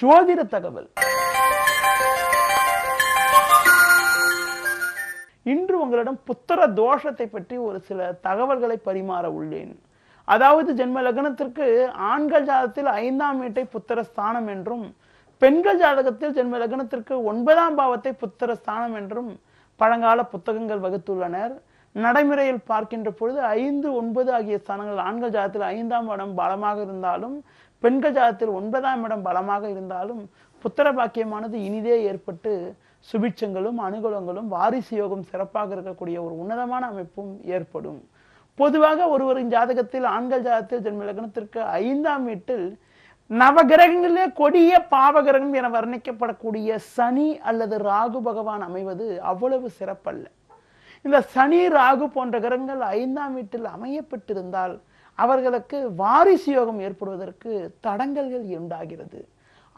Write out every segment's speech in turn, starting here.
ஜோதிட தகவல். இன்று உங்களிடம் புத்திர தோஷத்தை பற்றி ஒரு சில தகவல்களை பரிமாற உள்ளேன். அதாவது ஜென்ம லக்னத்திற்கு ஆண்கள் ஜாதகத்தில் ஐந்தாம் வீட்டை புத்திர ஸ்தானம் என்றும் பெண்கள் ஜாதகத்தில் ஜென்ம லக்னத்திற்கு ஒன்பதாம் பாவத்தை புத்திர ஸ்தானம் என்றும் பழங்கால புத்தகங்கள் வகுத்துள்ளனர். நடைமுறையில் பார்க்கின்ற பொழுது ஐந்து ஒன்பது ஆகிய ஸ்தானங்கள் ஆண்கள் ஜாதத்தில் ஐந்தாம் இடம் பலமாக இருந்தாலும் பெண்கள் ஜாதகத்தில் ஒன்பதாம் இடம் பலமாக இருந்தாலும் புத்திர பாக்கியமானது இனிதே ஏற்பட்டு சுபிட்சங்களும் அனுகூலங்களும் வாரிசு யோகம் சிறப்பாக இருக்கக்கூடிய ஒரு உன்னதமான அமைப்பும் ஏற்படும். பொதுவாக ஒருவரின் ஜாதகத்தில் ஆண்கள் ஜாதகத்தில் ஜென்ம லக்னத்திற்கு ஐந்தாம் வீட்டில் நவகிரகங்களிலே கொடிய பாவகிரகம் என வர்ணிக்கப்படக்கூடிய சனி அல்லது ராகு பகவான் அமைவது அவ்வளவு சிறப்பல்ல. இந்த சனி ராகு போன்ற கிரகங்கள் ஐந்தாம் வீட்டில் அமையப்பட்டிருந்தால் அவர்களுக்கு வாரிசு யோகம் ஏற்படுவதற்கு தடங்கல்கள் உண்டாகிறது.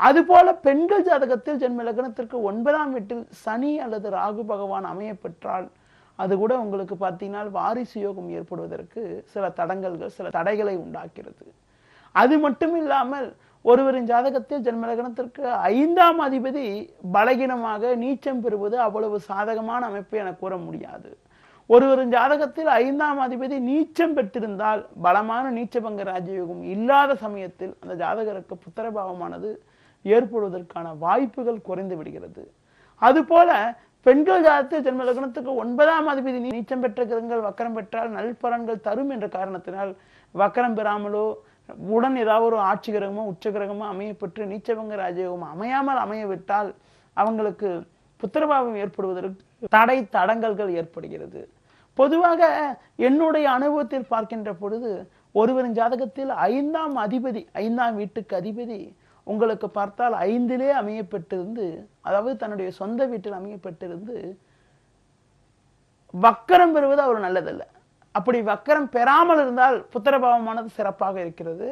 அதுபோல பெண்கள் ஜாதகத்தில் ஜென்ம லக்னத்திற்கு ஒன்பதாம் வீட்டில் சனி அல்லது ராகு பகவான் அமையப்பெற்றால் அது கூட உங்களுக்கு பார்த்தீங்கன்னா வாரிசு யோகம் ஏற்படுவதற்கு சில தடங்கல்கள் சில தடைகளை உண்டாக்கிறது. அது மட்டும் இல்லாமல் ஒருவரின் ஜாதகத்தில் ஜென்ம லக்னத்திற்கு ஐந்தாம் அதிபதி பலகீனமாக நீச்சம் பெறுவது அவ்வளவு சாதகமான அமைப்பு என கூற முடியாது. ஒருவரின் ஜாதகத்தில் ஐந்தாம் அதிபதி நீச்சம் பெற்றிருந்தால் பலமான நீச்சபங்க ராஜயோகம் இல்லாத சமயத்தில் அந்த ஜாதகருக்கு புத்திரபாவமானது ஏற்படுவதற்கான வாய்ப்புகள் குறைந்து விடுகிறது. அதுபோல பெண்கள் ஜாதகத்தில் ஜென்ம லக்னத்துக்கு ஒன்பதாம் அதிபதி நீச்சம் பெற்ற கிரகங்கள் வக்கரம் பெற்றால் நல்பலன்கள் தரும் என்ற காரணத்தினால் வக்கரம் பெறாமலோ உடன் ஏதாவது ஒரு ஆட்சி கிரகமோ உச்ச கிரகமோ அமையப்பெற்று நீச்சபங்க ராஜயோகம் அமையாமல் அமையவிட்டால் அவங்களுக்கு புத்திரபாவம் ஏற்படுவதற்கு தடை தடங்கல்கள் ஏற்படுகிறது. பொதுவாக என்னுடைய அனுபவத்தில் பார்க்கின்ற பொழுது ஒருவரின் ஜாதகத்தில் ஐந்தாம் அதிபதி ஐந்தாம் வீட்டுக்கு அதிபதி உங்களுக்கு பார்த்தால் ஐந்திலே அமையப்பட்டிருந்து அதாவது தன்னுடைய சொந்த வீட்டில் அமையப்பட்டிருந்து வக்கரம் பெறுவது அவர் நல்லதல்ல. அப்படி வக்கரம் பெறாமல் இருந்தால் புத்திரபாவமானது சிறப்பாக இருக்கிறது.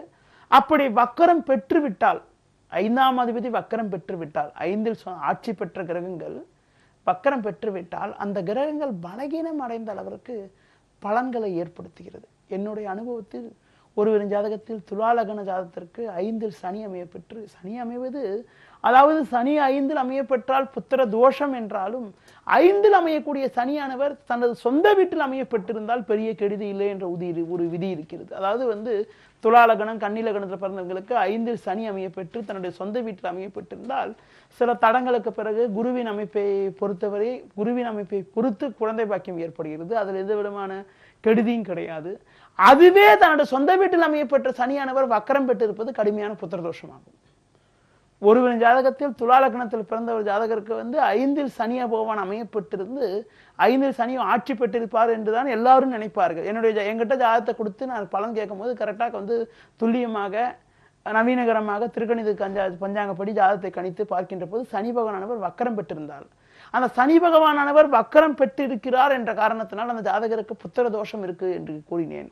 அப்படி வக்கரம் பெற்றுவிட்டால் ஐந்தாம் அதிபதி வக்கரம் பெற்றுவிட்டால் ஐந்தில் ஆட்சி பெற்ற கிரகங்கள் வக்கரம் பெற்றுவிட்டால் அந்த கிரகங்கள் பலகீனம் அடைந்த அளவிற்கு பலன்களை ஏற்படுத்துகிறது. என்னுடைய அனுபவத்தில் ஒருவரின் ஜாதகத்தில் துலாலகன ஜாதகத்திற்கு ஐந்தில் சனி அமையப்பெற்று சனி அமைவது அதாவது சனி ஐந்தில் அமையப்பெற்றால் புத்திர தோஷம் என்றாலும் ஐந்தில் அமையக்கூடிய சனியானவர் தனது சொந்த வீட்டில் அமையப்பட்டிருந்தால் பெரிய கெடுதி இல்லை என்ற உதி ஒரு விதி இருக்கிறது. அதாவது வந்து துலாலகணம் கன்னிலகணத்தில் பிறந்தவர்களுக்கு ஐந்தில் சனி அமையப்பெற்று தன்னுடைய சொந்த வீட்டில் அமையப்பட்டிருந்தால் சில தடங்களுக்கு பிறகு குருவின் அமைப்பை பொறுத்தவரை குருவின் அமைப்பை பொறுத்து குழந்தை பாக்கியம் ஏற்படுகிறது. அதில் எந்த விதமான கெடுதியும் கிடையாது. அதுவே தன்னுடைய சொந்த வீட்டில் அமையப்பட்ட சனியானவர் வக்கரம் பெற்றிருப்பது கடுமையான புத்திர ஒருவரின் ஜாதகத்தில் துலாலக்கணத்தில் பிறந்த ஒரு ஜாதகருக்கு வந்து ஐந்தில் சனிய போவான் அமையப்பட்டிருந்து ஐந்தில் சனியும் ஆட்சி பெற்றிருப்பார் என்றுதான் எல்லாரும் நினைப்பார்கள். என்னுடைய எங்கிட்ட என்கிட்ட ஜாதகத்தை கொடுத்து நான் பலன் கேட்கும்போது கரெக்டாக வந்து துல்லியமாக நவீனகரமாக திருக்கணித கஞ்சா பஞ்சாங்கப்படி ஜாதகத்தை கணித்து பார்க்கின்ற போது சனி பகவானவர் வக்கரம் பெற்றிருந்தார். அந்த சனி பகவானவர் வக்கரம் பெற்றிருக்கிறார் என்ற காரணத்தினால் அந்த ஜாதகருக்கு புத்திர தோஷம் இருக்கு என்று கூறினேன்.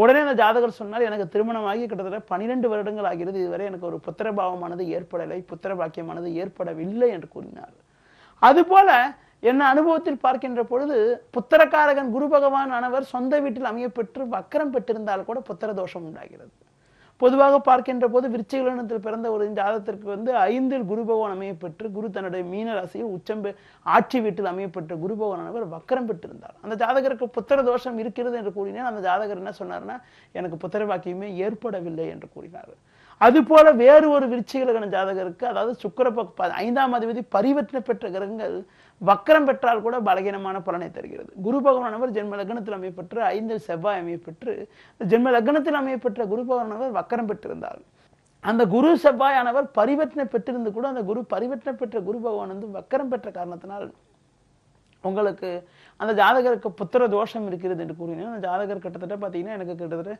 உடனே அந்த ஜாதகர் சொன்னார் எனக்கு திருமணமாகி கிட்டத்தட்ட பனிரெண்டு வருடங்கள் ஆகிறது இதுவரை எனக்கு ஒரு புத்திர பாவமானது ஏற்படலை புத்திர பாக்கியமானது ஏற்படவில்லை என்று கூறினார். அதுபோல என்ன அனுபவத்தில் பார்க்கின்ற பொழுது புத்திரக்காரகன் குரு பகவான் ஆனவர் சொந்த வீட்டில் அமையப்பெற்று வக்கரம் பெற்றிருந்தால் கூட புத்திர தோஷம் உண்டாகிறது. பொதுவாக பார்க்கின்ற போது விருச்சிகலனத்தில் பிறந்த ஒரு ஜாதகத்திற்கு வந்து ஐந்தில் குரு பகவான் அமையப்பெற்று குரு தன்னுடைய மீன ராசியில் உச்சம் பெ- ஆட்சி வீட்டில் அமையப்பெற்ற குரு பகவானவர் வக்கரம் பெற்றிருந்தார். அந்த ஜாதகருக்கு புத்திர தோஷம் இருக்கிறது என்று கூறினேன் அந்த ஜாதகர் என்ன சொன்னார்னா எனக்கு புத்திர பாக்கியமே ஏற்படவில்லை என்று கூறினார். அதுபோல வேறு ஒரு விருச்சிகலகன ஜாதகருக்கு அதாவது சுக்கிர ஐந்தாம் அதிபதி பரிவர்த்தனை பெற்ற கிரகங்கள் வக்கரம் பெற்றால் கூட பலகீனமான பலனை தருகிறது. குரு பகவானவர் ஜென்ம லக்னத்தில் அமையப்பெற்று ஐந்தில் செவ்வாய் அமையப்பெற்று ஜென்ம லக்னத்தில் அமையப்பெற்ற குரு பகவானவர் வக்கரம் பெற்றிருந்தார். அந்த குரு செவ்வாயானவர் பரிவர்த்தனை பெற்றிருந்து கூட அந்த குரு பரிவர்த்தனை பெற்ற குரு பகவான் வந்து வக்கரம் பெற்ற காரணத்தினால் உங்களுக்கு அந்த ஜாதகருக்கு புத்திர தோஷம் இருக்கிறது என்று கூறினேன். அந்த ஜாதகர் கிட்டத்தட்ட பார்த்தீங்கன்னா எனக்கு கிட்டத்தட்ட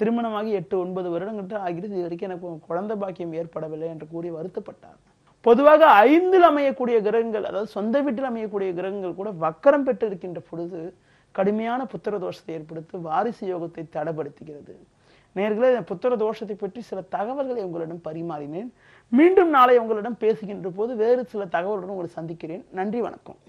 திருமணமாகி எட்டு ஒன்பது வருடங்கிட்ட ஆகிறது இது வரைக்கும் எனக்கு குழந்த பாக்கியம் ஏற்படவில்லை என்று கூறி வருத்தப்பட்டார். பொதுவாக ஐந்தில் அமையக்கூடிய கிரகங்கள் அதாவது சொந்த வீட்டில் அமையக்கூடிய கிரகங்கள் கூட வக்கரம் பெற்று இருக்கின்ற பொழுது கடுமையான புத்திர தோஷத்தை ஏற்படுத்தி வாரிசு யோகத்தை தடைப்படுத்துகிறது. நேர்களே புத்திர தோஷத்தை பற்றி சில தகவல்களை உங்களிடம் பரிமாறினேன். மீண்டும் நாளை உங்களிடம் பேசுகின்ற போது வேறு சில தகவலுடன் உங்களை சந்திக்கிறேன். நன்றி வணக்கம்.